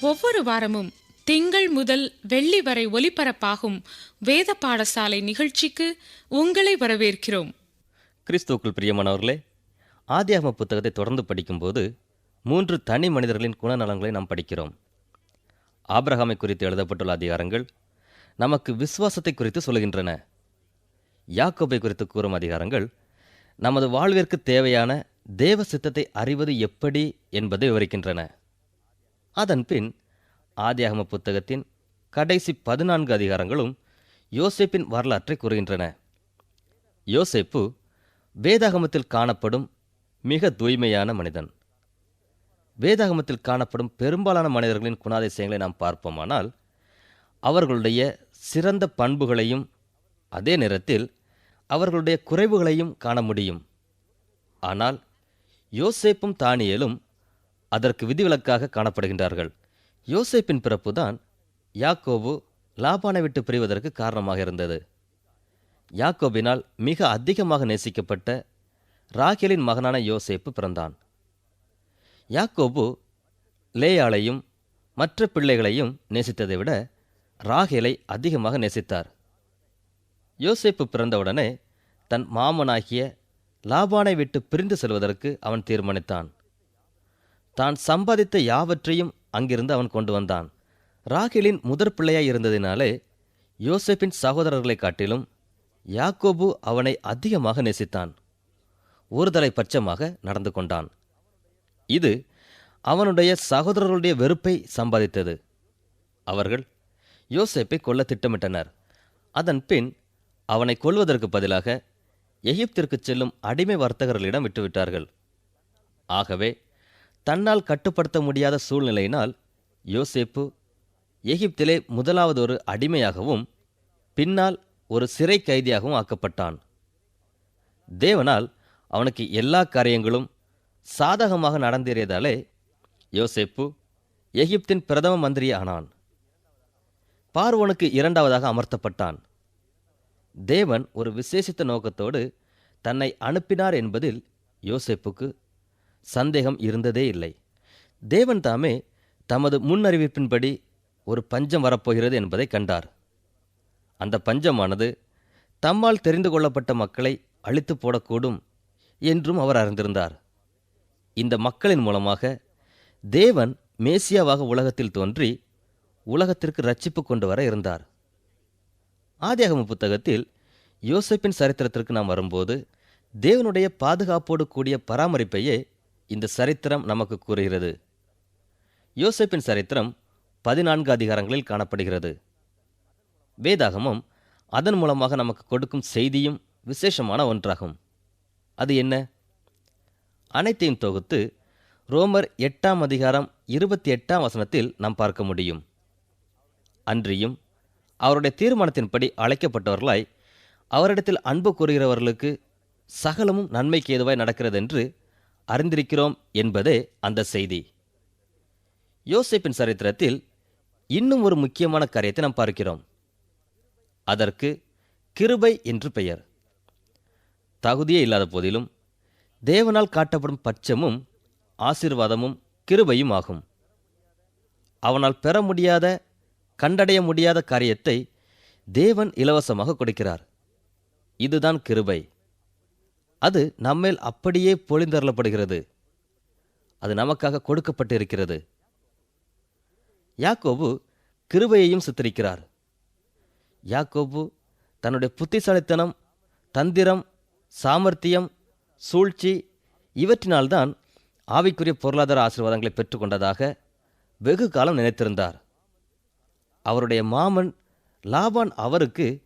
ஒவ்வொரு வாரமும் திங்கள் முதல் வெள்ளி வரை ஒலிபரப்பாகும் வேத பாடசாலை நிகழ்ச்சிக்கு உங்களை வரவேற்கிறோம். கிறிஸ்துவுக்குள் பிரியமானவர்களே ஆதியாகம புத்தகத்தை தொடர்ந்து படிக்கும்போது மூன்று தனி மனிதர்களின் குணநலங்களை நாம் படிக்கிறோம். ஆபிரகாமை குறித்து எழுதப்பட்டுள்ள அதிகாரங்கள் நமக்கு விசுவாசத்தை குறித்து சொல்கின்றன. யாக்கோபை குறித்து கூறும் அதிகாரங்கள் நமது வாழ்விற்கு தேவையான தேவ சித்தத்தை அறிவது எப்படி என்பதை விவரிக்கின்றன. அதன்பின் ஆதியாகம புத்தகத்தின் கடைசி பதினான்கு அதிகாரங்களும் யோசேப்பின் வரலாற்றை கூறுகின்றன. யோசேப்பு வேதாகமத்தில் காணப்படும் மிக தூய்மையான மனிதன். வேதாகமத்தில் காணப்படும் பெரும்பாலான மனிதர்களின் குணாதிசயங்களை நாம் பார்ப்போமானால் அவர்களுடைய சிறந்த பண்புகளையும் அதே நேரத்தில் அவர்களுடைய குறைவுகளையும் காண முடியும். ஆனால் யோசேப்பும் தானியலும் அதற்கு விதிவிலக்காக காணப்படுகின்றார்கள். யோசேப்பின் பிறப்புதான் யாக்கோபு லாபானை விட்டு பிரிவதற்கு காரணமாக இருந்தது. யாக்கோபினால் மிக அதிகமாக நேசிக்கப்பட்ட ராகேலின் மகனான யோசேப்பு பிறந்தான். யாக்கோபு லேயாளையும் மற்ற பிள்ளைகளையும் நேசித்ததை விட ராகேலை அதிகமாக நேசித்தார். யோசேப்பு பிறந்தவுடனே தன் மாமனாகிய லாபானை விட்டு பிரிந்து செல்வதற்கு அவன் தீர்மானித்தான். தான் சம்பாதித்த யாவற்றையும் அங்கிருந்து அவன் கொண்டு வந்தான். ராகேலின் முதற் பிள்ளையாய் இருந்ததினாலே யோசேப்பின் சகோதரர்களைக் காட்டிலும் யாக்கோபு அவனை அதிகமாக நேசித்தான். ஒருதலை பட்சமாக நடந்து கொண்டான். இது அவனுடைய சகோதரர்களுடைய வெறுப்பை சம்பாதித்தது. அவர்கள் யோசேப்பை கொல்ல திட்டமிட்டனர். அதன் பின் அவனை கொல்வதற்கு பதிலாக எகிப்திற்கு செல்லும் அடிமை வர்த்தகர்களிடம் விட்டுவிட்டார்கள். ஆகவே தன்னால் கட்டுப்படுத்த முடியாத சூழ்நிலையினால் யோசேப்பு எகிப்திலே முதலாவது ஒரு அடிமையாகவும் பின்னால் ஒரு சிறை கைதியாகவும் ஆக்கப்பட்டான். தேவனால் அவனுக்கு எல்லா காரியங்களும் சாதகமாக நடந்தேறியதாலே யோசேப்பு எகிப்தின் பிரதம மந்திரி ஆனான் பார்வனுக்கு இரண்டாவதாக அமர்த்தப்பட்டான். தேவன் ஒரு விசேஷித்த நோக்கத்தோடு தன்னை அனுப்பினார் என்பதில் யோசேப்புக்கு சந்தேகம் இருந்ததே இல்லை. தேவன் தாமே தமது முன்னறிவிப்பின்படி ஒரு பஞ்சம் வரப்போகிறது என்பதை கண்டார். அந்த பஞ்சமானது தம்மால் தெரிந்து கொள்ளப்பட்ட மக்களை அழித்து போடக்கூடும் என்றும் அவர் அறிந்திருந்தார். இந்த மக்களின் மூலமாக தேவன் மேசியாவாக உலகத்தில் தோன்றி உலகத்திற்கு ரட்சிப்பு கொண்டு வர இருந்தார். ஆதியாகம புத்தகத்தில் யோசப்பின் சரித்திரத்திற்கு நாம் வரும்போது தேவனுடைய பாதுகாப்போடு கூடிய பராமரிப்பையே இந்த சரித்திரம் நமக்கு கூறுகிறது. யோசேப்பின் சரித்திரம் பதினான்கு அதிகாரங்களில் காணப்படுகிறது. வேதாகமம் அதன் மூலமாக நமக்கு கொடுக்கும் செய்தியும் விசேஷமான ஒன்றாகும். அது என்ன? அனைத்தையும் தொகுத்து ரோமர் எட்டாம் அதிகாரம் இருபத்தி எட்டாம் வசனத்தில் நாம் பார்க்க முடியும். அன்றியும் அவருடைய தீர்மானத்தின்படி அழைக்கப்பட்டவர்களாய் அவரிடத்தில் அன்பு கூறுகிறவர்களுக்கு சகலமும் நன்மைக்கு ஏதுவாய் நடக்கிறதென்று அறிந்திருக்கிறோம் என்பதே அந்த செய்தி. யோசிப்பின் சரித்திரத்தில் இன்னும் ஒரு முக்கியமான காரியத்தை நாம் பார்க்கிறோம். அதற்கு கிருபை என்று பெயர். தகுதியே இல்லாத போதிலும் தேவனால் காட்டப்படும் பட்சமும் ஆசீர்வாதமும் கிருபையும் ஆகும். அவனால் பெற முடியாத கண்டடைய முடியாத காரியத்தை தேவன் இலவசமாக கொடுக்கிறார். இதுதான் கிருபை. அது நம்மேல் அப்படியே பொழிந்தரலப்படுகிறது அது நமக்காக கொடுக்கப்பட்டிருக்கிறது. யாக்கோபு கிருபையையும் சித்தரிக்கிறார். யாக்கோபு தன்னுடைய புத்திசாலித்தனம் தந்திரம் சாமர்த்தியம் சூழ்ச்சி இவற்றினால்தான் ஆவிக்குரிய பொருளாதார ஆசீர்வாதங்களை பெற்றுக்கொண்டதாக வெகு காலம் நினைத்திருந்தார். அவருடைய மாமன் லாபான் அவருக்கு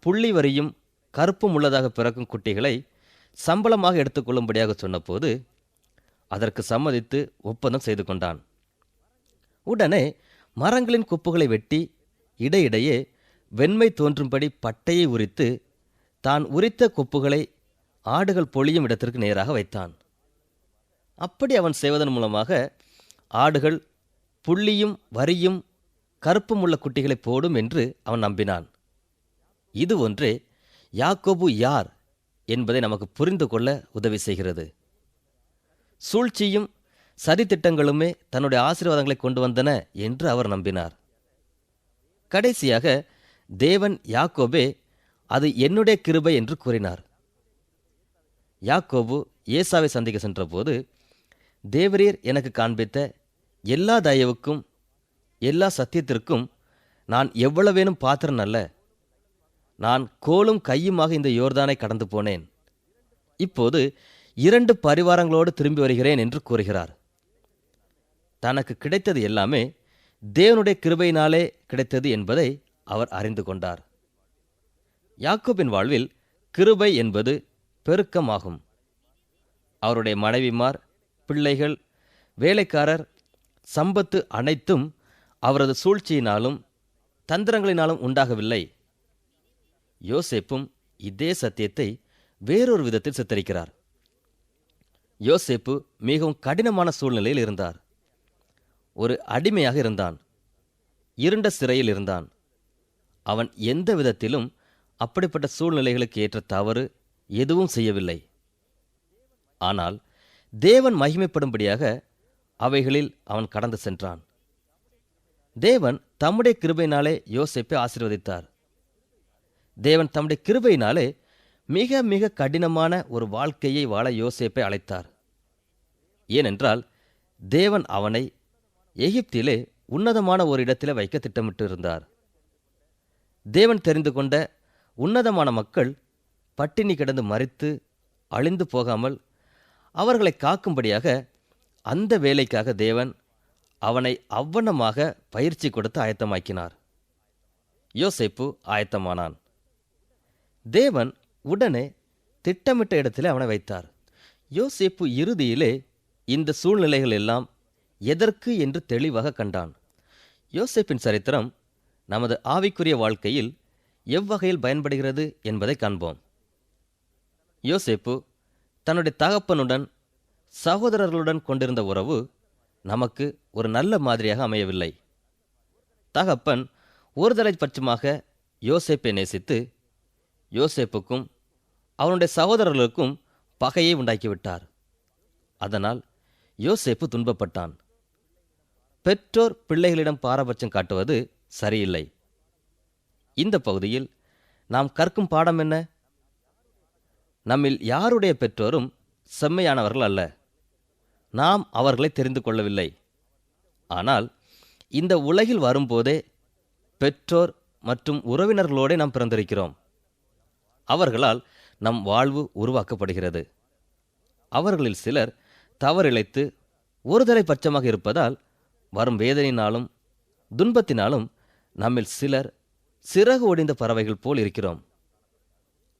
புள்ளி வரியும் கருப்பும் உள்ளதாக பிறக்கும் குட்டிகளை சம்பளமாக எடுத்துக்கொள்ளும்படியாக சொன்னபோது அதற்கு சம்மதித்து ஒப்பந்தம் செய்து கொண்டான். உடனே மரங்களின் குப்புகளை வெட்டி இடையிடையே வெண்மை தோன்றும்படி பட்டையை உரித்து தான் உரித்த கொப்புகளை ஆடுகள் பொழியும் இடத்திற்கு நேராக வைத்தான். அப்படி அவன் செய்வதன் மூலமாக ஆடுகள் புள்ளியும் வரியும் கருப்பும் உள்ள குட்டிகளை போடும் என்று அவன் நம்பினான். இது ஒன்றே யாக்கோபு யார் என்பதை நமக்கு புரிந்து கொள்ள உதவி செய்கிறது. சூழ்ச்சியும் சதித்திட்டங்களுமே தன்னுடைய ஆசீர்வாதங்களை கொண்டு வந்தன என்று அவர் நம்பினார். கடைசியாக தேவன் யாக்கோபே அது என்னுடைய கிருபை என்று கூறினார். யாக்கோபு ஏசாவை சந்திக்க சென்றபோது தேவரீர் எனக்கு காண்பித்த எல்லா தயவுக்கும் எல்லா சத்தியத்திற்கும் நான் எவ்வளவேனும் பாத்திரன் அல்ல நான் கோலும் கையுமாக இந்த யோர்தானை கடந்து போனேன். இப்போது இரண்டு பரிவாரங்களோடு திரும்பி வருகிறேன் என்று கூறுகிறார். தனக்கு கிடைத்தது எல்லாமே தேவனுடைய கிருபையினாலே கிடைத்தது என்பதை அவர் அறிந்து கொண்டார். யாக்கோபின் வாழ்வில் கிருபை என்பது பெருக்கமாகும். அவருடைய மனைவிமார் பிள்ளைகள் வேலைக்காரர் சம்பத்து அனைத்தும் அவரது சூழ்ச்சியினாலும் தந்திரங்களினாலும் உண்டாகவில்லை. யோசேப்பும் இதே சத்தியத்தை வேறொரு விதத்தில் சித்தரிக்கிறார். யோசேப்பு மிகவும் கடினமான சூழ்நிலையில் இருந்தார். ஒரு அடிமையாக இருந்தான். இருண்ட சிறையில் இருந்தான். அவன் எந்த விதத்திலும் அப்படிப்பட்ட சூழ்நிலைகளுக்கு ஏற்ற தவறு எதுவும் செய்யவில்லை. ஆனால் தேவன் மகிமைப்படும்படியாக அவைகளில் அவன் கடந்து சென்றான். தேவன் தம்முடைய கிருபையினாலே யோசேப்பை ஆசிர்வதித்தார். தேவன் தம்முடைய கிருபையினாலே மிக மிக கடினமான ஒரு வாழ்க்கையை வாழ யோசேப்பை அழைத்தார். ஏனென்றால் தேவன் அவனை எகிப்திலே உன்னதமான ஒரு இடத்திலே வைக்க திட்டமிட்டு இருந்தார் தேவன் தெரிந்து கொண்ட உன்னதமான மக்கள் பட்டினி கிடந்து மறித்து அழிந்து போகாமல் அவர்களை காக்கும்படியாக அந்த வேலைக்காக தேவன் அவனை அவ்வனமாக பயிற்சி கொடுத்து ஆயத்தமாக்கினார். யோசேப்பு ஆயத்தமானான். தேவன் உடனே திட்டமிட்ட இடத்திலே அவனை வைத்தார். யோசேப்பு இறுதியிலே இந்த சூழ்நிலைகள் எல்லாம் எதற்கு என்று தெளிவாக கண்டான். யோசேப்பின் சரித்திரம் நமது ஆவிக்குரிய வாழ்க்கையில் எவ்வகையில் பயன்படுகிறது என்பதை காண்போம். யோசேப்பு தன்னுடைய தகப்பனுடன் சகோதரர்களுடன் கொண்டிருந்த உறவு நமக்கு ஒரு நல்ல மாதிரியாக அமையவில்லை. தகப்பன் ஒருதலை பட்சமாக யோசேப்பை நேசித்து யோசேப்புக்கும் அவனுடைய சகோதரர்களுக்கும் பகையை உண்டாக்கிவிட்டார். அதனால் யோசேப்பு துன்பப்பட்டான். பெற்றோர் பிள்ளைகளிடம் பாரபட்சம் காட்டுவது சரியில்லை. இந்த பகுதியில் நாம் கற்கும் பாடம் என்ன? நம்மில் யாருடைய பெற்றோரும் செம்மையானவர்கள் அல்ல. நாம் அவர்களை தெரிந்து கொள்ளவில்லை. ஆனால் இந்த உலகில் வரும்போதே பெற்றோர் மற்றும் உறவினர்களோடே நாம் பிறந்திருக்கிறோம். அவர்களால் நம் வாழ்வு உருவாக்கப்படுகிறது. அவர்களில் சிலர் தவறிழைத்து ஒருதலை பட்சமாக இருப்பதால் வரும் வேதனையினாலும் துன்பத்தினாலும் நம்மில் சிலர் சிறகு ஒடிந்த பறவைகள் போல் இருக்கிறோம்.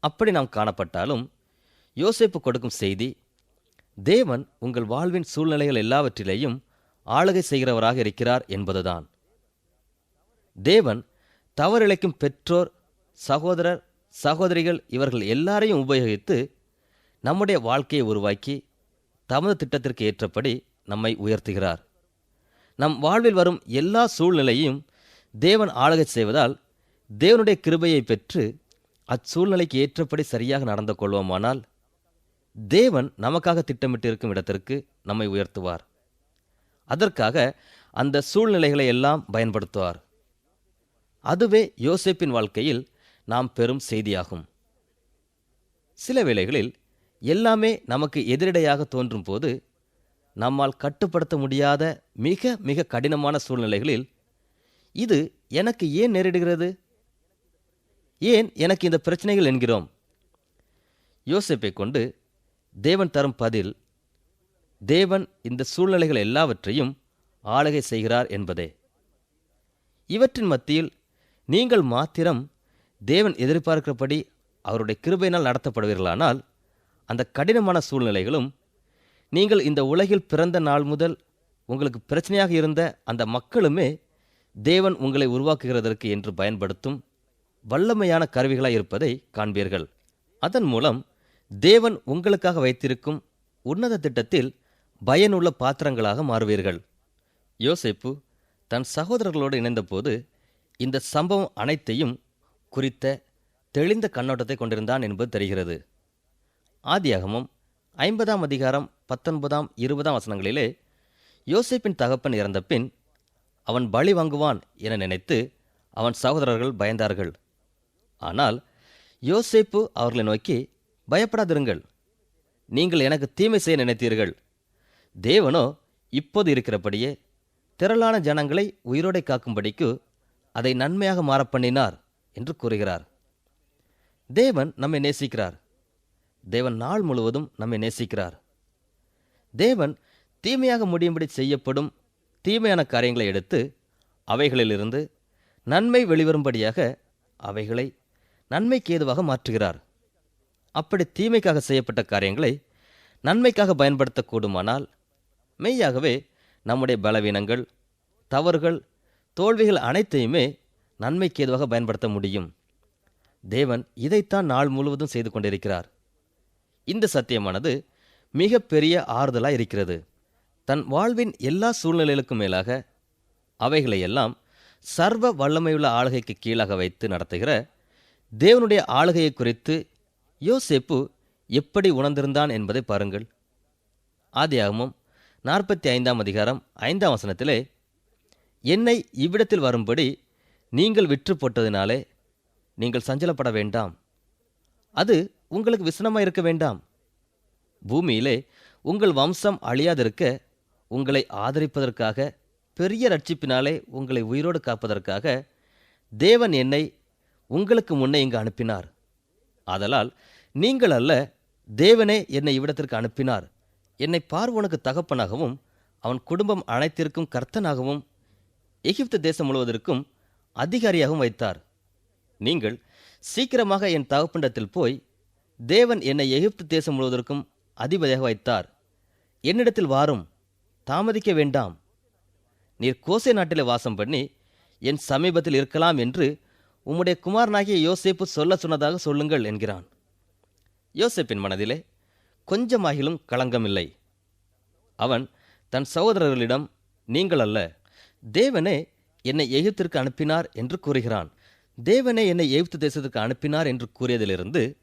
அப்படி நாம் காணப்பட்டாலும் யோசிப்பு கொடுக்கும் செய்தி தேவன் உங்கள் வாழ்வின் சூழ்நிலைகள் எல்லாவற்றிலேயும் ஆளுகை செய்கிறவராக இருக்கிறார் என்பதுதான். தேவன் தவறிழைக்கும் பெற்றோர் சகோதரர் சகோதரிகள் இவர்கள் எல்லாரையும் உபயோகித்து நம்முடைய வாழ்க்கையை உருவாக்கி தமது திட்டத்திற்கு ஏற்றபடி நம்மை உயர்த்துகிறார். நம் வாழ்வில் வரும் எல்லா சூழ்நிலையும் தேவன் ஆளுகை செய்வதால் தேவனுடைய கிருபையை பெற்று அச்சூழ்நிலைக்கு ஏற்றபடி சரியாக நடந்து கொள்வோமானால் தேவன் நமக்காக திட்டமிட்டிருக்கும் இடத்திற்கு நம்மை உயர்த்துவார். அதற்காக அந்த சூழ்நிலைகளை எல்லாம் பயன்படுத்துவார். அதுவே யோசேப்பின் வாழ்க்கையில் நாம் பெறும் செய்தியாகும். சில வேளைகளில் எல்லாமே நமக்கு எதிரடையாக தோன்றும் போது நம்மால் கட்டுப்படுத்த முடியாத மிக மிக கடினமான சூழ்நிலைகளில் இது எனக்கு ஏன் நேரிடுகிறது? ஏன் எனக்கு இந்த பிரச்சனைகள் என்கிறோம்? யோசிப்பை கொண்டு தேவன் தரும் பதில் தேவன் இந்த சூழ்நிலைகள் எல்லாவற்றையும் ஆளுகை செய்கிறார் என்பதே. இவற்றின் மத்தியில் நீங்கள் மாத்திரம் தேவன் எதிர்பார்க்கிறபடி அவருடைய கிருபையினால் நடத்தப்படுவீர்களானால் அந்த கடினமான சூழ்நிலைகளும் நீங்கள் இந்த உலகில் பிறந்த நாள் முதல் உங்களுக்கு பிரச்சனையாக இருந்த அந்த மக்களுமே தேவன் உங்களை உருவாக்குகிறதற்கு என்று பயன்படுத்தும் வல்லமையான கருவிகளாக இருப்பதை காண்பீர்கள். அதன் மூலம் தேவன் உங்களுக்காக வைத்திருக்கும் உன்னத திட்டத்தில் பயனுள்ள பாத்திரங்களாக மாறுவீர்கள். யோசிப்பு தன் சகோதரர்களோடு இணைந்தபோது இந்த சம்பவம் அனைத்தையும் குறித்த தெளிந்த கண்ணோட்டத்தை கொண்டிருந்தான் என்பது தெரிகிறது. ஆதியாகமும் ஐம்பதாம் அதிகாரம் பத்தொன்பதாம் இருபதாம் வசனங்களிலே யோசிப்பின் தகப்பன் இறந்த பின் அவன் பலி வாங்குவான் என நினைத்து அவன் சகோதரர்கள் பயந்தார்கள். ஆனால் யோசேப்பு அவர்களை நோக்கி பயப்படாதிருங்கள். நீங்கள் எனக்கு தீமை செய்ய நினைத்தீர்கள். தேவனோ இப்போது இருக்கிறபடியே திரளான ஜனங்களை உயிரோடை காக்கும்படிக்கு அதை நன்மையாக மாறப்பண்ணினார் என்று கூறுகிறார். தேவன் நம்மை நேசிக்கிறார். தேவன் நாள் முழுவதும் நம்மை நேசிக்கிறார். தேவன் தீமையாக முடியும்படி செய்யப்படும் தீமையான காரியங்களை எடுத்து அவைகளிலிருந்து நன்மை வெளிவரும்படியாக அவைகளை நன்மைக்கு ஏதுவாக மாற்றுகிறார். அப்படி தீமைக்காக செய்யப்பட்ட காரியங்களை நன்மைக்காக பயன்படுத்தக்கூடுமானால் மெய்யாகவே நம்முடைய பலவீனங்கள் தவறுகள் தோல்விகள் அனைத்தையுமே நன்மைக்கு ஏதுவாக பயன்படுத்த முடியும். தேவன் இதைத்தான் நாள் முழுவதும் செய்து கொண்டிருக்கிறார். இந்த சத்தியமானது மிக பெரிய ஆறுதலாய் இருக்கிறது. தன் வாழ்வின் எல்லா சூழ்நிலைகளுக்கும் மேலாக அவைகளையெல்லாம் சர்வ வல்லமையுள்ள ஆளுகைக்கு கீழாக வைத்து நடத்துகிற தேவனுடைய ஆளுகையை குறித்து யோசேப்பு எப்படி உணர்ந்திருந்தான் என்பதை பாருங்கள். ஆதியாகமும் நாற்பத்தி ஐந்தாம் அதிகாரம் ஐந்தாம் வசனத்திலே என்னை இவ்விடத்தில் வரும்படி நீங்கள் விற்று போட்டதினாலே நீங்கள் சஞ்சலப்பட வேண்டாம். அது உங்களுக்கு விசனமாக இருக்க வேண்டாம். பூமியிலே உங்கள் வம்சம் அழியாதிருக்க உங்களை ஆதரிப்பதற்காக பெரிய ரட்சிப்பினாலே உங்களை உயிரோடு காப்பதற்காக தேவன் என்னை உங்களுக்கு முன்னே இங்கு அனுப்பினார். ஆதலால் நீங்கள் அல்ல தேவனே என்னை இவ்விடத்திற்கு அனுப்பினார். என்னை பார்வோனுக்கு தகப்பனாகவும் அவன் குடும்பம் அனைத்திற்கும் கர்த்தனாகவும் எகிப்து தேசம் முழுவதற்கும் அதிகாரியாகவும் வைத்தார். நீங்கள் சீக்கிரமாக என் தகப்பண்டத்தில் போய் தேவன் என்னை எகிப்து தேசம் முழுவதற்கும் அதிபதியாக வைத்தார். என்னிடத்தில் வாரும் தாமதிக்க வேண்டாம். நீர் கோசை நாட்டிலே வாசம் பண்ணி என் சமீபத்தில் இருக்கலாம் என்று உம்முடைய குமாரனாகிய யோசேப்பு சொல்ல சொன்னதாக சொல்லுங்கள் என்கிறான். யோசேப்பின் மனதிலே கொஞ்சமாகிலும் களங்கமில்லை. அவன் தன் சகோதரர்களிடம் நீங்கள் அல்ல தேவனே என்னை எகிப்திற்கு அனுப்பினார் என்று கூறுகிறான். தேவனே என்னை எகிப்து தேசத்துக்கு அனுப்பினார் என்று கூறியதிலிருந்து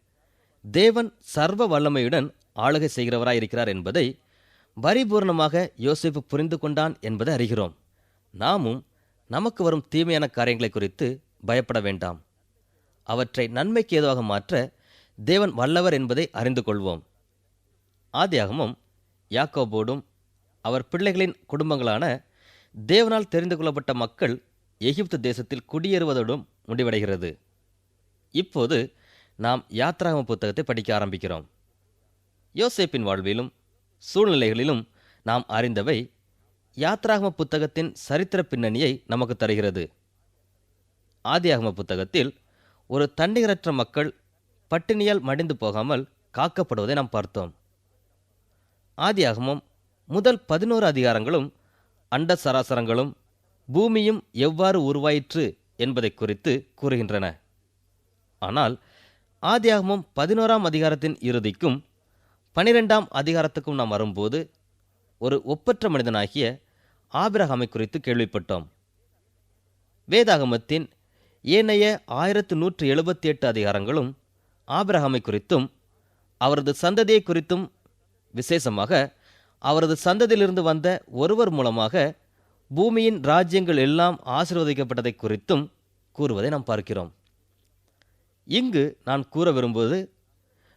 தேவன் சர்வ வல்லமையுடன் ஆளுகை செய்கிறவராய் இருக்கிறார் என்பதை பரிபூர்ணமாக யோசிப்பு புரிந்து கொண்டான் என்பதை அறிகிறோம். நாமும் நமக்கு வரும் தீமையான காரியங்களை குறித்து பயப்பட வேண்டாம். அவற்றை நன்மைக்கு ஏதுவாக மாற்ற தேவன் வல்லவர் என்பதை அறிந்து கொள்வோம். ஆதியாகமும் யாக்கோபோடும் அவர் பிள்ளைகளின் குடும்பங்களான தேவனால் தெரிந்து கொள்ளப்பட்ட மக்கள் எகிப்து தேசத்தில் குடியேறுவதோடும் முடிவடைகிறது. இப்போது நாம் யாத்ராகம புத்தகத்தை படிக்க ஆரம்பிக்கிறோம். யோசேப்பின் வாழ்விலும் சூழ்நிலைகளிலும் நாம் அறிந்தவை யாத்ராகம புத்தகத்தின் சரித்திர பின்னணியை நமக்கு தருகிறது. ஆதியாகம புத்தகத்தில் ஒரு தண்ணீரற்ற மக்கள் பட்டினியால் மடிந்து போகாமல் காக்கப்படுவதை நாம் பார்த்தோம். ஆதியாகமம் முதல் பதினோரு அதிகாரங்களும் அண்ட சராசரங்களும் பூமியும் எவ்வாறு உருவாயிற்று என்பதை குறித்து கூறுகின்றன. ஆனால் ஆதியாகமும் பதினோராம் அதிகாரத்தின் இறுதிக்கும் பனிரெண்டாம் அதிகாரத்துக்கும் நாம் வரும்போது ஒரு ஒப்பற்ற மனிதனாகிய ஆபிரகாமை குறித்து கேள்விப்பட்டோம். வேதாகமத்தின் ஏனைய ஆயிரத்து நூற்று எழுபத்தி எட்டு அதிகாரங்களும் ஆபிரகாமை குறித்தும் அவரது சந்ததியை குறித்தும் விசேஷமாக அவரது சந்ததியிலிருந்து வந்த ஒருவர் மூலமாக பூமியின் ராஜ்யங்கள் எல்லாம் ஆசிர்வதிக்கப்பட்டதை குறித்தும் கூறுவதை நாம் பார்க்கிறோம். இங்கு நான் கூற விரும்புவது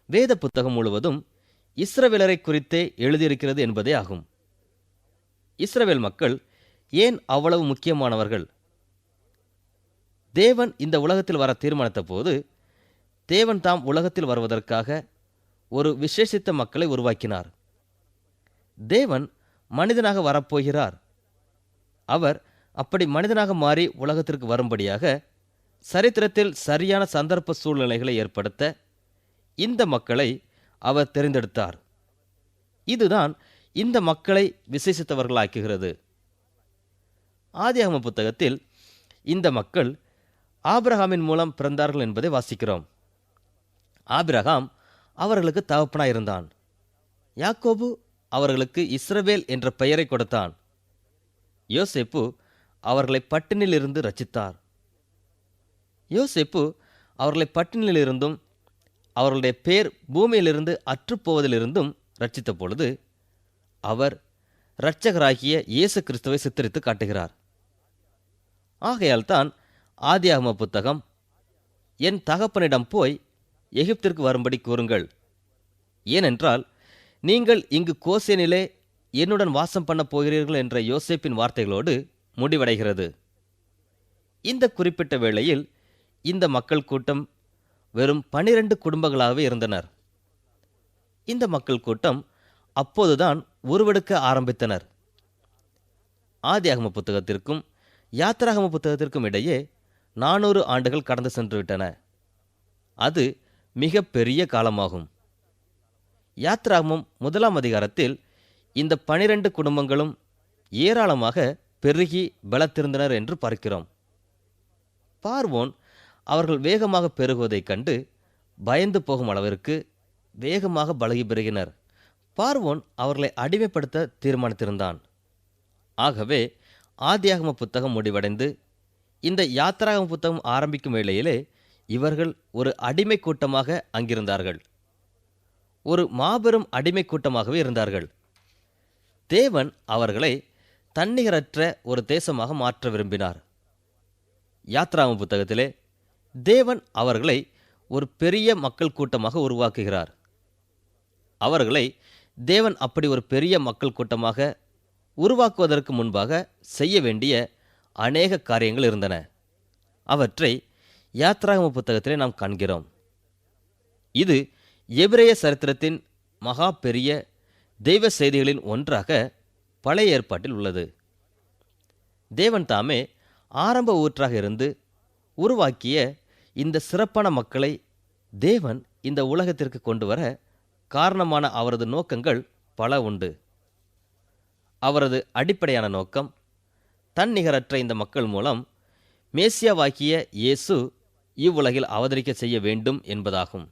வேத புத்தகம் முழுவதும் இஸ்ரவேலரை குறித்தே எழுதியிருக்கிறது என்பதே ஆகும். இஸ்ரவேல் மக்கள் ஏன் அவ்வளவு முக்கியமானவர்கள்? தேவன் இந்த உலகத்தில் வர தீர்மானித்த போது தேவன் தாம் உலகத்தில் வருவதற்காக ஒரு விசேஷித்த மக்களை உருவாக்கினார். தேவன் மனிதனாக வரப்போகிறார். அவர் அப்படி மனிதனாக மாறி உலகத்திற்கு வரும்படியாக சரித்திரத்தில் சரியான சந்தர்ப்ப சூழ்நிலைகளை ஏற்படுத்த இந்த மக்களை அவர் தெரிந்தெடுத்தார். இதுதான் இந்த மக்களை விசேஷித்தவர்களாக்குகிறது. ஆதியாகம புத்தகத்தில் இந்த மக்கள் ஆபிரகாமின் மூலம் பிறந்தார்கள் என்பதை வாசிக்கிறோம். ஆபிரகாம் அவர்களுக்கு தகப்பனாயிருந்தான். யாக்கோபு அவர்களுக்கு இஸ்ரவேல் என்ற பெயரை கொடுத்தான். யோசேப்பு அவர்களை பட்டினிலிருந்து ரச்சித்தார். யோசேப்பு அவர்களை பட்டினிலிருந்தும் அவர்களுடைய பேர் பூமியிலிருந்து அற்றுப்போவதிலிருந்தும் ரட்சித்த பொழுது அவர் இரட்சகராகிய இயேசு கிறிஸ்துவை சித்தரித்து காட்டுகிறார். ஆகையால் தான் ஆதியாகம புத்தகம் என் தகப்பனிடம் போய் எகிப்திற்கு வரும்படி கூறுங்கள். ஏனென்றால் நீங்கள் இங்கு கோசேனிலே என்னுடன் வாசம் பண்ணப் போகிறீர்கள் என்ற யோசேப்பின் வார்த்தைகளோடு முடிவடைகிறது. இந்த குறிப்பிட்ட வேளையில் இந்த மக்கள் கூட்டம் வெறும் பனிரெண்டு குடும்பங்களாகவே இருந்தனர். இந்த மக்கள் கூட்டம் அப்போதுதான் உருவெடுக்க ஆரம்பித்தனர். ஆதியாகம புத்தகத்திற்கும் யாத்திராகம புத்தகத்திற்கும் இடையே நானூறு ஆண்டுகள் கடந்து சென்றுவிட்டன. அது மிக பெரிய காலமாகும். யாத்ராகமம் முதலாம் அதிகாரத்தில் இந்த பனிரெண்டு குடும்பங்களும் ஏராளமாக பெருகி பலத்திருந்தனர் என்று பார்க்கிறோம். பார்வோன் அவர்கள் வேகமாக பெருகுவதைக் கண்டு பயந்து போகும் அளவிற்கு வேகமாக பழகி பெருகினர். பார்வோன் அவர்களை அடிமைப்படுத்த தீர்மானித்திருந்தான். ஆகவே ஆதியாகம புத்தகம் முடிவடைந்து இந்த யாத்திராகம புத்தகம் ஆரம்பிக்கும் வேளையிலே இவர்கள் ஒரு அடிமை கூட்டமாக அங்கிருந்தார்கள். ஒரு மாபெரும் அடிமை கூட்டமாகவே இருந்தார்கள். தேவன் அவர்களை தன்னிகரற்ற ஒரு தேசமாக மாற்ற விரும்பினார். யாத்ராம புத்தகத்திலே தேவன் அவர்களை ஒரு பெரிய மக்கள் கூட்டமாக உருவாக்குகிறார். அவர்களை தேவன் அப்படி ஒரு பெரிய மக்கள் கூட்டமாக உருவாக்குவதற்கு முன்பாக செய்ய வேண்டிய அநேக காரியங்கள் இருந்தன. அவற்றை யாத்ராகம புத்தகத்திலே நாம் காண்கிறோம். இது எபிரேய சரித்திரத்தின் மகா பெரிய தெய்வ செய்திகளின் ஒன்றாக பழைய ஏற்பாட்டில் உள்ளது. தேவன் தாமே ஆரம்ப ஊற்றாக இருந்து உருவாக்கிய இந்த சிறப்பான மக்களை தேவன் இந்த உலகத்திற்கு கொண்டு வர காரணமான அவரது நோக்கங்கள் பல உண்டு. அவரது அடிப்படையான நோக்கம் தன்னிகரற்ற இந்த மக்கள் மூலம் மேசியாவாக்கிய இயேசு இவ்வுலகில் அவதரிக்க செய்ய வேண்டும் என்பதாகும்.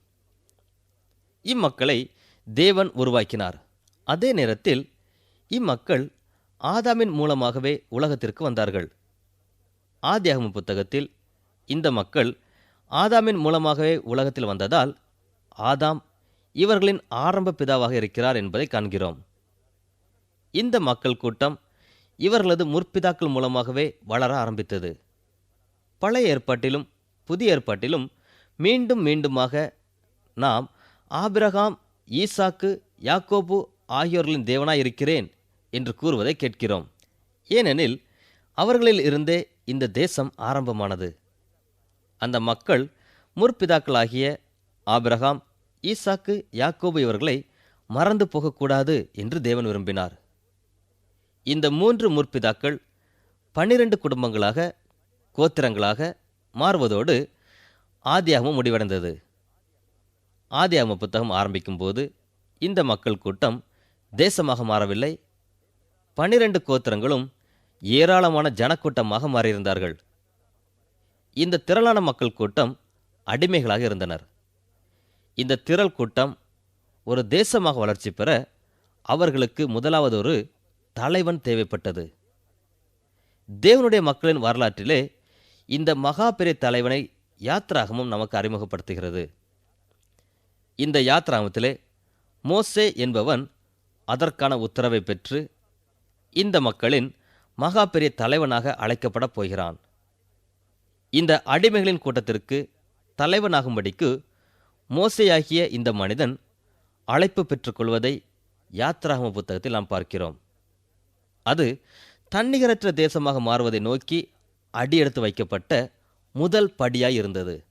இம்மக்களை தேவன் உருவாக்கினார். அதே நேரத்தில் இம்மக்கள் ஆதாமின் மூலமாகவே உலகத்திற்கு வந்தார்கள். ஆதியாகம புத்தகத்தில் இந்த மக்கள் ஆதாமின் மூலமாகவே உலகத்தில் வந்ததால் ஆதாம் இவர்களின் ஆரம்ப பிதாவாக இருக்கிறார் என்பதை காண்கிறோம். இந்த மக்கள் கூட்டம் இவர்களது முற்பிதாக்கள் மூலமாகவே வளர ஆரம்பித்தது. பழைய ஏற்பாட்டிலும் புதிய ஏற்பாட்டிலும் மீண்டும் மீண்டுமாக நாம் ஆபிரகாம் ஈசாக்கு யாக்கோபு ஆகியோர்களின் தேவனாய் இருக்கிறேன் என்று கூறுவதை கேட்கிறோம். ஏனெனில் அவர்களில் இருந்தே இந்த தேசம் ஆரம்பமானது. அந்த மக்கள் முற்பிதாக்களாகிய ஆபிரகாம் ஈசாக்கு யாக்கோபு இவர்களை மறந்து போகக்கூடாது என்று தேவன் விரும்பினார். இந்த மூன்று முற்பிதாக்கள் பன்னிரண்டு குடும்பங்களாக கோத்திரங்களாக மாறுவதோடு ஆதியாகவும் முடிவடைந்தது. ஆதியாகம புத்தகம் ஆரம்பிக்கும் போது இந்த மக்கள் கூட்டம் தேசமாக மாறவில்லை. பன்னிரண்டு கோத்திரங்களும் ஏராளமான ஜனக்கூட்டமாக மாறியிருந்தார்கள். இந்த திரளான மக்கள் கூட்டம் அடிமைகளாக இருந்தனர். இந்த திரள் கூட்டம் ஒரு தேசமாக வளர்ச்சி பெற அவர்களுக்கு முதலாவது ஒரு தலைவன் தேவைப்பட்டது. தேவனுடைய மக்களின் வரலாற்றிலே இந்த மகா பெரிய தலைவனை யாத்ராகமும் நமக்கு அறிமுகப்படுத்துகிறது. இந்த யாத்ராமத்திலே மோசே என்பவன் அதற்கான உத்தரவை பெற்று இந்த மக்களின் மகா பெரிய தலைவனாக அழைக்கப்படப் போகிறான். இந்த அடிமைகளின் கூட்டத்திற்கு தலைவனாகும்படிக்கு மோசையாகிய இந்த மனிதன் அழைப்பு பெற்றுக்கொள்வதை யாத்ராகம புத்தகத்தில் நாம் பார்க்கிறோம். அது தன்னிகரற்ற தேசமாக மாறுவதை நோக்கி அடியெடுத்து வைக்கப்பட்ட முதல் படியாய் இருந்தது.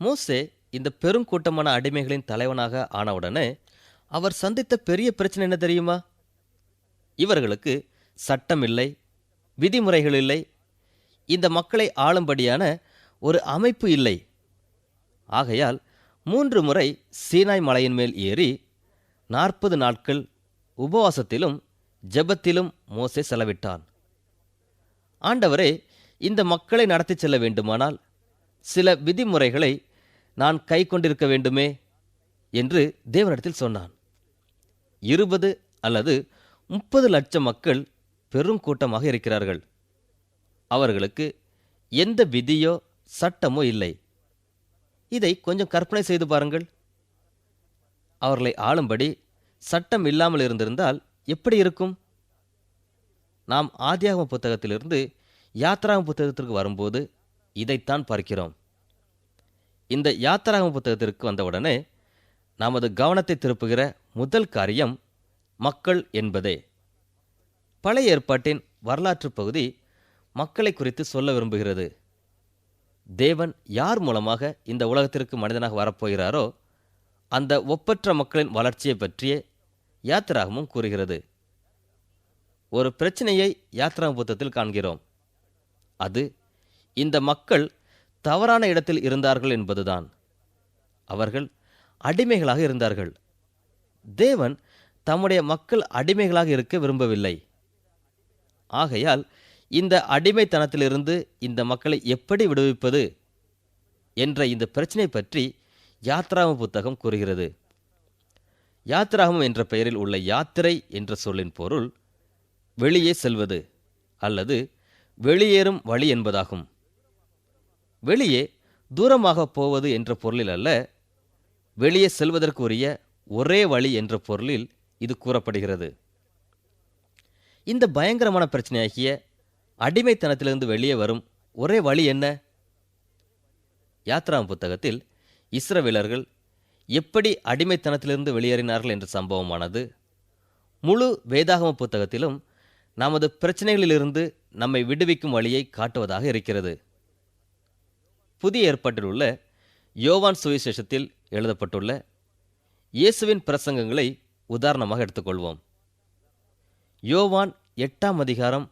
மோசே இந்த பெருங்கூட்டமான அடிமைகளின் தலைவனாக ஆனவுடனே அவர் சந்தித்த பெரிய பிரச்சனை என்ன தெரியுமா? இவர்களுக்கு சட்டம் இல்லை விதிமுறைகள் இல்லை. இந்த மக்களை ஆளும்படியான ஒரு அமைப்பு இல்லை. ஆகையால் மூன்று முறை சீனாய் மலையின் மேல் ஏறி நாற்பது நாட்கள் உபவாசத்திலும் ஜெபத்திலும் மோசே செலவிட்டான். ஆண்டவரே இந்த மக்களை நடத்தி செல்ல வேண்டுமானால் சில விதிமுறைகளை நான் கை கொண்டிருக்க வேண்டுமே? என்று தேவனிடத்தில் சொன்னான். இருபது அல்லது முப்பது லட்சம் மக்கள் பெரும் கூட்டமாக இருக்கிறார்கள். அவர்களுக்கு எந்த விதியோ சட்டமோ இல்லை. இதை கொஞ்சம் கற்பனை செய்து பாருங்கள். அவர்களை ஆளும்படி சட்டம் இல்லாமல் இருந்திருந்தால் எப்படி இருக்கும்? நாம் ஆதியாகம புத்தகத்திலிருந்து யாத்ராகம புத்தகத்திற்கு வரும்போது இதைத்தான் பார்க்கிறோம். இந்த யாத்ராகம புத்தகத்திற்கு வந்தவுடனே நமது கவனத்தை திருப்புகிற முதல் காரியம் மக்கள் என்பதே. பழைய ஏற்பாட்டின் வரலாற்று பகுதி மக்களை குறித்து சொல்ல விரும்புகிறது. தேவன் யார் மூலமாக இந்த உலகத்திற்கு மனிதனாக வரப்போகிறாரோ அந்த ஒப்பற்ற மக்களின் வளர்ச்சியை பற்றியே யாத்திராகமும் கூறுகிறது. ஒரு பிரச்சனையை யாத்திராக புத்தகத்தில் காண்கிறோம். அது இந்த மக்கள் தவறான இடத்தில் இருந்தார்கள் என்பதுதான். அவர்கள் அடிமைகளாக இருந்தார்கள். தேவன் தம்முடைய மக்கள் அடிமைகளாக இருக்க விரும்பவில்லை. ஆகையால் இந்த அடிமைத்தனத்திலிருந்து இந்த மக்களை எப்படி விடுவிப்பது என்ற இந்த பிரச்சனை பற்றி யாத்ராம புத்தகம் கூறுகிறது. யாத்ராகம் என்ற பெயரில் உள்ள யாத்திரை என்ற சொல்லின் பொருள் வெளியே செல்வது அல்லது வெளியேறும் வழி என்பதாகும். வெளியே தூரமாக போவது என்ற பொருளில் அல்ல வெளியே செல்வதற்குரிய ஒரே வழி என்ற பொருளில் இது கூறப்படுகிறது. இந்த பயங்கரமான பிரச்சனையாகிய அடிமைத்தனத்திலிருந்து வெளியே வரும் ஒரே வழி என்ன? யாத்ராம் புத்தகத்தில் இஸ்ரவேலர்கள் எப்படி அடிமைத்தனத்திலிருந்து வெளியேறினார்கள் என்ற சம்பவமானது முழு வேதாகம புத்தகத்திலும் நமது பிரச்சனைகளிலிருந்து நம்மை விடுவிக்கும் வழியை காட்டுவதாக இருக்கிறது. புதிய ஏற்பாட்டில் உள்ள யோவான் சுவிசேஷத்தில் எழுதப்பட்டுள்ள இயேசுவின் பிரசங்கங்களை உதாரணமாக எடுத்துக்கொள்வோம். யோவான் எட்டாம் அதிகாரம்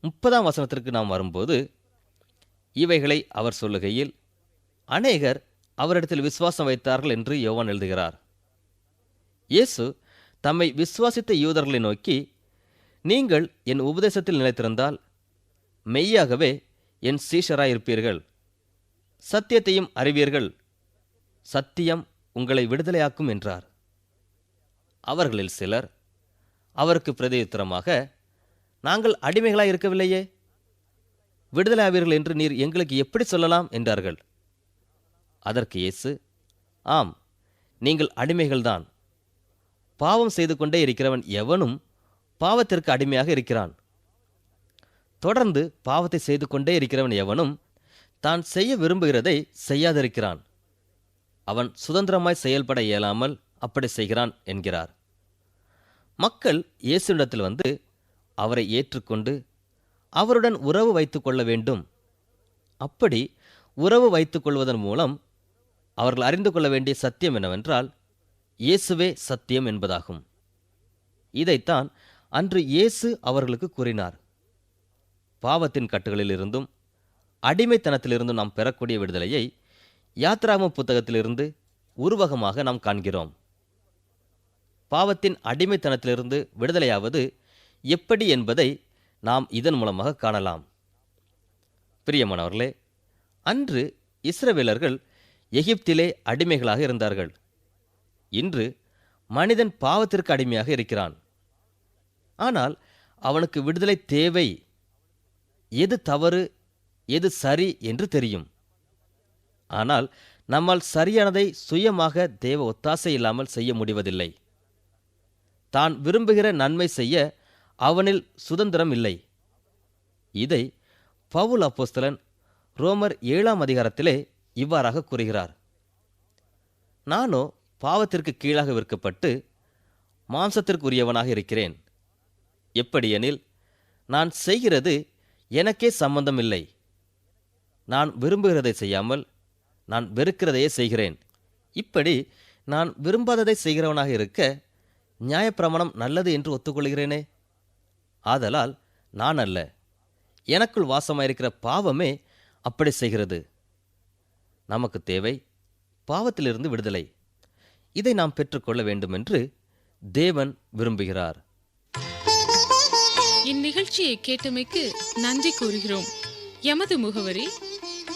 முப்பதாம் வசனத்திற்கு நாம் வரும்போது இவைகளை அவர் சொல்லுகையில் அநேகர் அவரிடத்தில் விசுவாசம் வைத்தார்கள் என்று யோவான் எழுதுகிறார். இயேசு தம்மை விசுவாசித்த யூதர்களை நோக்கி நீங்கள் என் உபதேசத்தில் நிலைத்திருந்தால் மெய்யாகவே என் சீஷராயிருப்பீர்கள். சத்தியத்தையும் அறிவீர்கள். சத்தியம் உங்களை விடுதலையாக்கும் என்றார். அவர்களில் சிலர் அவருக்கு பிரதியுத்தரமாக நாங்கள் அடிமைகளாய் இருக்கவில்லையே. விடுதலை ஆவீர்கள் என்று நீர் எங்களுக்கு எப்படி சொல்லலாம்? என்றார்கள். அதற்கு இயேசு ஆம் நீங்கள் அடிமைகள்தான். பாவம் செய்து கொண்டே இருக்கிறவன் எவனும் பாவத்திற்கு அடிமையாக இருக்கிறான். தொடர்ந்து பாவத்தை செய்து கொண்டே இருக்கிறவன் எவனும் தான் செய்ய விரும்புகிறதை செய்யாதிருக்கிறான். அவன் சுதந்திரமாய் செயல்பட இயலாமல் அப்படி செய்கிறான் என்கிறார். மக்கள் இயேசுவிடத்தில் வந்து அவரை ஏற்றுக்கொண்டு அவருடன் உறவு வைத்துக் கொள்ள வேண்டும். அப்படி உறவு வைத்துக் கொள்வதன் மூலம் அவர்கள் அறிந்து கொள்ள வேண்டிய சத்தியம் என்னவென்றால் இயேசுவே சத்தியம் என்பதாகும். இதைத்தான் அன்று இயேசு அவர்களுக்கு கூறினார். பாவத்தின் கட்டுகளிலிருந்தும் அடிமைத்தனத்திலிருந்தும் நாம் பெறக்கூடிய விடுதலையை யாத்ராம புத்தகத்திலிருந்து உருவகமாக நாம் காண்கிறோம். பாவத்தின் அடிமைத்தனத்திலிருந்து விடுதலையாவது எப்படி என்பதை நாம் இதன் மூலமாக காணலாம். பிரியமானவர்களே அன்று இஸ்ரவேலர்கள் எகிப்திலே அடிமைகளாக இருந்தார்கள். இன்று மனிதன் பாவத்திற்கு அடிமையாக இருக்கிறான். ஆனால் அவனுக்கு விடுதலை தேவை. எது தவறு எது சரி என்று தெரியும். ஆனால் நம்மால் சரியானதை சுயமாக தேவ ஒத்தாசை இல்லாமல் செய்ய முடிவதில்லை. தான் விரும்புகிற நன்மை செய்ய அவனில் சுதந்திரம் இல்லை. இதை பவுல் அப்போஸ்தலன் ரோமர் ஏழாம் அதிகாரத்திலே இவ்வாறாக கூறுகிறார். நானோ பாவத்திற்கு கீழாக விற்கப்பட்டு மாம்சத்திற்குரியவனாக இருக்கிறேன். எப்படியெனில் நான் செய்கிறது எனக்கே சம்பந்தமில்லை நான் விரும்புகிறதை செய்யாமல் நான் வெறுக்கிறதையே செய்கிறேன். இப்படி நான் விரும்பாததை செய்கிறவனாக இருக்க நியாயப்பிரமாணம் நல்லது என்று ஒத்துக்கொள்கிறேனே? ஆதலால் நான் அல்ல. எனக்குள் வாசமாயிருக்கிற பாவமே அப்படி செய்கிறது. நமக்கு தேவை பாவத்திலிருந்து விடுதலை. இதை நாம் பெற்றுக்கொள்ள வேண்டும் என்று தேவன் விரும்புகிறார். இந்நிகழ்ச்சியை கேட்டமைக்கு நன்றி கூறுகிறோம். எமது முகவரி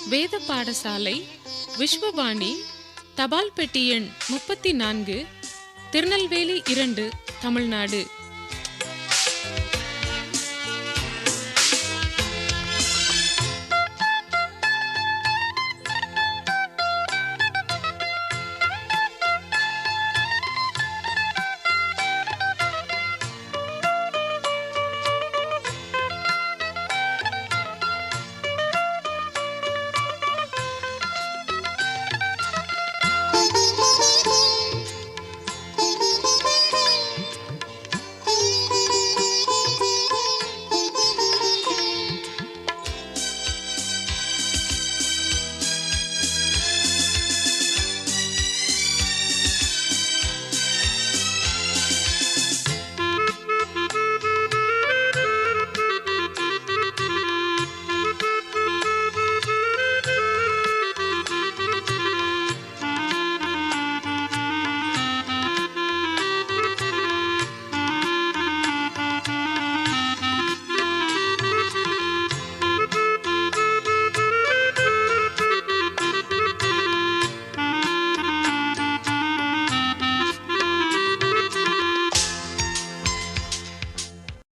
வேத பாடசாலை விஸ்வபாணி தபால் பெட்டி எண் முப்பத்தி நான்கு திருநெல்வேலி இரண்டு தமிழ்நாடு.